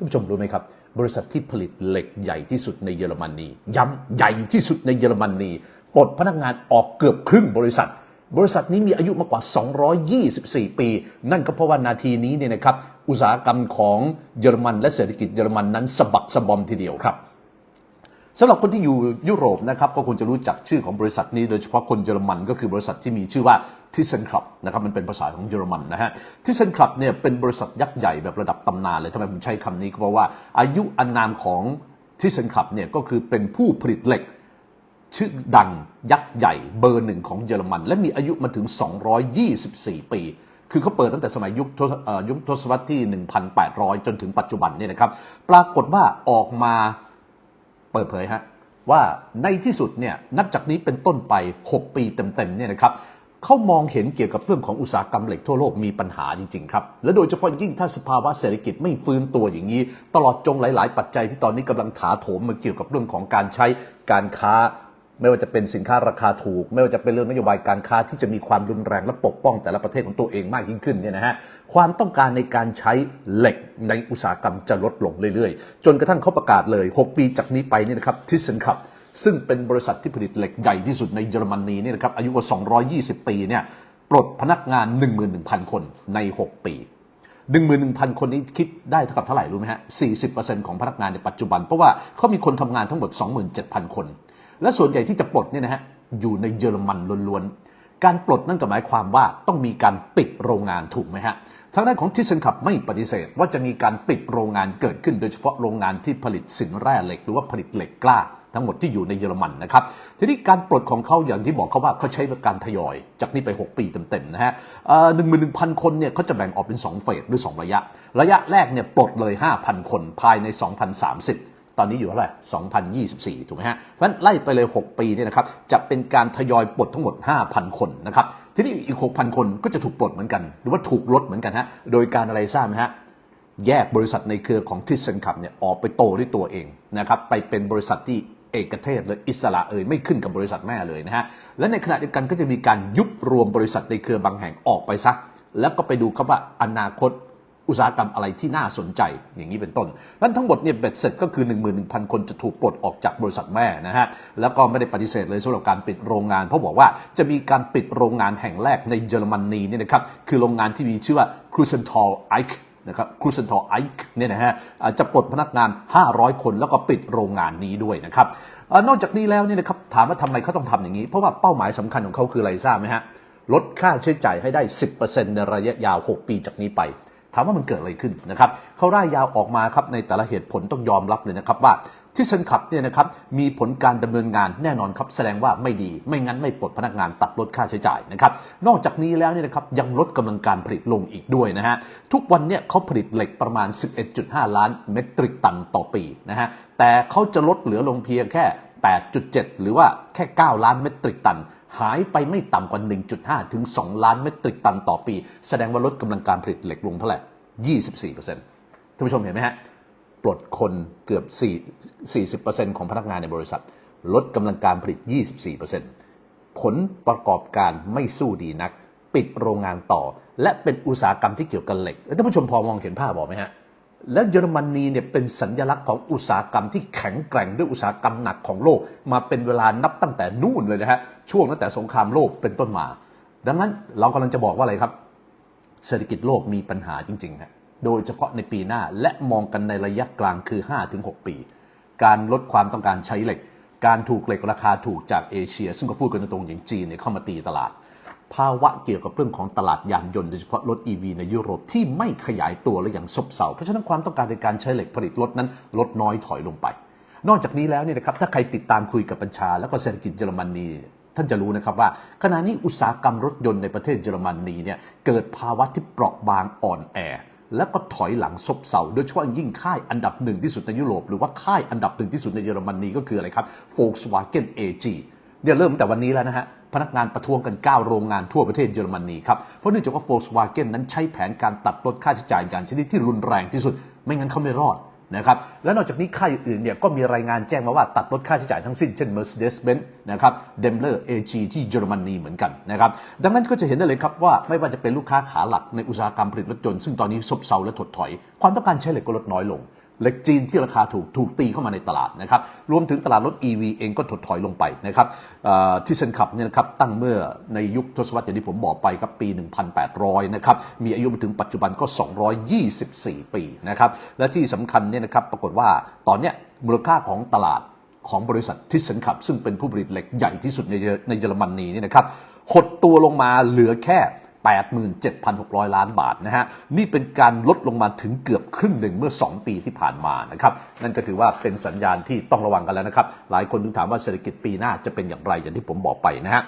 ท่านผู้ชมรู้ไหมครับ บริษัทที่ผลิตเหล็กใหญ่ที่สุดในเยอรมนีย้ำใหญ่ที่สุดในเยอรมนีปลดพนักงานออกเกือบครึ่งบริษัท บริษัทนี้มีอายุมากกว่า 224 ปี นั่นก็เพราะว่านาทีนี้เนี่ยนะครับ อุตสาหกรรมของเยอรมันและเศรษฐกิจเยอรมันนั้นสะบักสะบอมทีเดียวครับ สำหรับคนที่อยู่ยุโรปนะครับก็คงจะรู้จักชื่อของบริษัทนี้โดยเฉพาะคนเยอรมันก็คือบริษัทที่มีชื่อว่าทิเซนคลับนะครับมันเป็นภาษาของเยอรมันนะฮะทิเซนคลับเนี่ยเป็นบริษัทยักษ์ใหญ่แบบระดับตำนานเลยทำไมผมใช้คำนี้ก็เพราะว่าอายุอานามของทิเซนคลับเนี่ยก็คือเป็นผู้ผลิตเหล็ก ชื่อดังยักษ์ใหญ่เบอร์หนึ่งของเยอรมัน และมีอายุมาถึง 224 ปีคือเขาเปิดตั้งแต่สมัยยุคทศเอ่อยุคทศวรรษที่ 1,800 จนถึงปัจจุบันเนี่ยนะครับ ปรากฏว่าออกมา เปิดเผยฮะว่าในที่สุดเนี่ยนับจากนี้เป็นต้นไป 6 ปีเต็มๆเนี่ยนะครับเขามองเห็นเกี่ยวกับเรื่องของอุตสาหกรรมเหล็กทั่วโลกมีปัญหาจริงๆครับ และโดยเฉพาะยิ่งถ้าสภาวะเศรษฐกิจไม่ฟื้นตัวอย่างนี้ ตลอดจงหลาย ๆ ปัจจัยที่ตอนนี้กำลังถาโถมมาเกี่ยวกับเรื่องของการใช้การค้า ไม่ว่าจะเป็นสินค้าราคาถูก ไม่ว่าจะเป็นเรื่องนโยบายการค้าที่จะมีความรุนแรงและปกป้องแต่ละประเทศของตัวเองมากยิ่งขึ้นเนี่ยนะฮะความต้องการในการใช้เหล็กในอุตสาหกรรมจะลดลงเรื่อยๆ จนกระทั่งเขาประกาศเลย 6 ปีจากนี้ไปเนี่ยนะครับทิสเซนคับซึ่งเป็นบริษัทที่ผลิตเหล็กใหญ่ที่สุดในเยอรมนีเนี่ยนะครับอายุกว่า 220 ปีเนี่ยปลดพนักงาน 11,000 คนใน 6 ปี11,000 คนนี้คิดได้เท่ากับเท่าไหร่รู้ไหมฮะ40%ของพนักงานในปัจจุบัน เพราะว่าเขามีคนทำงานทั้งหมด 27,000 คน และส่วนใหญ่ที่จะปลดเนี่ยนะฮะอยู่ในเยอรมันล้วนๆ การปลดนั่นก็หมายความว่าต้องมีการปิดโรงงานถูกไหมฮะทางด้านของทิสเซนขับไม่ปฏิเสธ ว่าจะมีการปิดโรงงานเกิดขึ้นโดยเฉพาะโรงงานที่ผลิตสินแร่เหล็ก หรือว่าผลิตเหล็กกล้า ทั้งหมดที่อยู่ในเยอรมันนะครับทีนี้การปลดของเขาอย่างที่บอกเขาว่าเขาใช้การทยอย จากนี้ไป 6 ปีเต็มๆนะฮะหนึ่งหมื่นหนึ่งพันคนเนี่ยเขาจะแบ่งออกเป็น 2 เฟสหรือ 2 ระยะ ระยะแรกเนี่ยปลดเลย 5,000 คนภายใน 2030 ตอนนี้อยู่เท่าไหร่ 2024 ถูกไหมฮะ เพราะฉะนั้นไล่ไปเลย 6 ปีเนี่ยนะครับ จะเป็นการทยอยปลดทั้งหมด 5,000 คนนะครับ ทีนี้อีก 6,000 คนก็จะถูกปลดเหมือนกัน หรือว่าถูกลดเหมือนกันฮะ โดยการอะไรทราบไหมฮะ แยกบริษัทในเครือของทิสเซนคับเนี่ยออกไปโตด้วยตัวเองนะครับ ไปเป็นบริษัทที่เอกเทศเลยอิสระเอ่ยไม่ขึ้นกับบริษัทแม่เลยนะฮะ และในขณะเดียวกันก็จะมีการยุบรวมบริษัทในเครือบางแห่งออกไปซะ แล้วก็ไปดูครับว่าอนาคต อุตสาหกรรมอะไรที่น่าสนใจอย่างนี้เป็นต้นนั้นทั้งหมดเนี่ยเบ็ดเสร็จก็คือ 11,000 คนจะถูกปลดออกจากบริษัทแม่นะฮะแล้วก็ไม่ได้ปฏิเสธเลยสำหรับการปิดโรงงาน เพราะบอกว่าจะมีการปิดโรงงานแห่งแรกในเยอรมนีเนี่ยนะครับคือโรงงานที่มีชื่อว่าครูเซนทอลไอค์นะครับครูเซนทอลไอค์เนี่ยนะฮะจะปลดพนักงาน 500 คนแล้วก็ปิดโรงงานนี้ด้วยนะครับอนอกจากนี้แล้วเนี่ยนะครับถามว่าทำไมเขาต้องทำอย่างนี้ เพราะว่าเป้าหมายสำคัญของเขาคืออะไรทราบไหมฮะลดค่าใช้จ่ายให้ได้ 10%ในระยะยาว 6 ปีจากนี้ไป ถามว่ามันเกิดอะไรขึ้นนะครับเขาร่ายยาวออกมาครับในแต่ละเหตุผลต้องยอมรับเลยนะครับว่าที่เซนขับเนี่ยนะครับมีผลการดำเนินงานแน่นอนครับแสดงว่าไม่ดีไม่งั้นไม่ปลดพนักงานตัดลดค่าใช้จ่ายนะครับนอกจากนี้แล้วเนี่ยนะครับยังลดกำลังการผลิตลงอีกด้วยนะฮะทุกวันเนี่ยเขาผลิตเหล็กประมาณ 11.5 ล้านเมตริกตันต่อปีนะฮะแต่เขาจะลดเหลือลงเพียงแค่ 8.7 หรือว่าแค่ 9 ล้านเมตริกตัน หายไปไม่ต่ำกว่า 1.5 ถึง 2 ล้านเมตริกตันต่อปี แสดงว่าลดกำลังการผลิตเหล็กลงเท่าไหร่ 24%ท่านผู้ชมเห็นไหมฮะ ปลดคนเกือบ 4 40%ของพนักงานในบริษัท ลดกำลังการผลิต 24%ผลประกอบการไม่สู้ดีนัก ปิดโรงงานต่อ และเป็นอุตสาหกรรมที่เกี่ยวกับเหล็กท่านผู้ชมพอมองเห็นภาพบอกไหมฮะ และเยอรมนีเนี่ยเป็นสัญลักษณ์ของอุตสาหกรรมที่แข็งแกร่งด้วยอุตสาหกรรมหนักของโลก มาเป็นเวลานับตั้งแต่นู่นเลยนะฮะช่วงตั้งแต่สงครามโลกเป็นต้นมา ดังนั้นเรากำลังจะบอกว่าอะไรครับ เศรษฐกิจโลกมีปัญหาจริงๆฮะโดยเฉพาะในปีหน้าและมองกันในระยะกลางคือ 5-6 ปี การลดความต้องการใช้เหล็ก การถูกเหล็กราคาถูกจากเอเชีย ซึ่งก็พูดกันตรงๆอย่างจีนเนี่ยเข้ามาตีตลาด ภาวะเกี่ยวกับเรื่องของตลาดยานยนต์โดยเฉพาะรถ EV ในยุโรปที่ไม่ขยายตัวและอย่างซบเซาเพราะฉะนั้นความต้องการในการใช้เหล็กผลิตรถนั้นลดน้อยถอยลงไป นอกจากนี้แล้วเนี่ยนะครับถ้าใครติดตามคุยกับบัญชา แล้วก็เศรษฐกิจเยอรมนีท่านจะรู้นะครับว่า ขณะนี้อุตสาหกรรมรถยนต์ในประเทศเยอรมนีเนี่ยเกิดภาวะที่เปราะบางอ่อนแอ แล้วก็ถอยหลังซบเซาโดยเฉพาะยิ่งค่ายอันดับหนึ่งที่สุดในยุโรป หรือว่าค่ายอันดับหนึ่งที่สุดในเยอรมนีก็คืออะไรครับ Volkswagen AG เนี่ยเริ่มตั้งแต่วันนี้แล้วนะฮะพนักงานประท้วงกัน 9 โรงงานทั่วประเทศเยอรมนีครับ เพราะเนื่องจากว่า Volkswagen นั้นใช้แผนการตัดลดค่าใช้จ่ายอย่างชนิดที่รุนแรงที่สุด ไม่งั้นเขาไม่รอด นะครับและนอกจากนี้ค่ายอื่นเนี่ยก็มีรายงานแจ้งมาว่าตัดลดค่าใช้จ่ายทั้งสิ้นเช่น Mercedes-Benz นะครับ Daimler AG ที่เยอรมนีเหมือนกันนะครับดังนั้นก็จะเห็นได้เลยครับว่าไม่ว่าจะเป็นลูกค้าขาหลักในอุตสาหกรรมผลิตรถยนต์ซึ่งตอนนี้ซบเซาและถดถอย ความต้องการใช้เหล็กก็ลดน้อยลง เหล็กจีนที่ราคาถูกถูกตีเข้ามาในตลาดนะครับรวมถึงตลาดรถ EV เองก็ถดถอยลงไปนะครับที่เซนขับเนี่ยนะครับตั้งเมื่อในยุคทศวรรษอย่างที่ผมบอกไปครับปี 1,800 นะครับมีอายุมาถึงปัจจุบันก็ 224 ปีนะครับและที่สำคัญเนี่ยนะครับปรากฏว่าตอนเนี้ยมูลค่าของตลาดของบริษัททิสเซนขับ ซึ่งเป็นผู้ผลิตเหล็กใหญ่ที่สุดในเยอในเยอรมนีนี่นะครับหดตัวลงมาเหลือแค่ 87,600 ล้านบาทนะฮะนี่เป็นการลดลงมาถึงเกือบครึ่งหนึ่งเมื่อ 2 ปีที่ผ่านมานะครับนั่นก็ถือว่าเป็นสัญญาณที่ต้องระวังกันแล้วนะครับ หลายคนถึงถามว่าเศรษฐกิจปีหน้าจะเป็นอย่างไรอย่างที่ผมบอกไปนะฮะ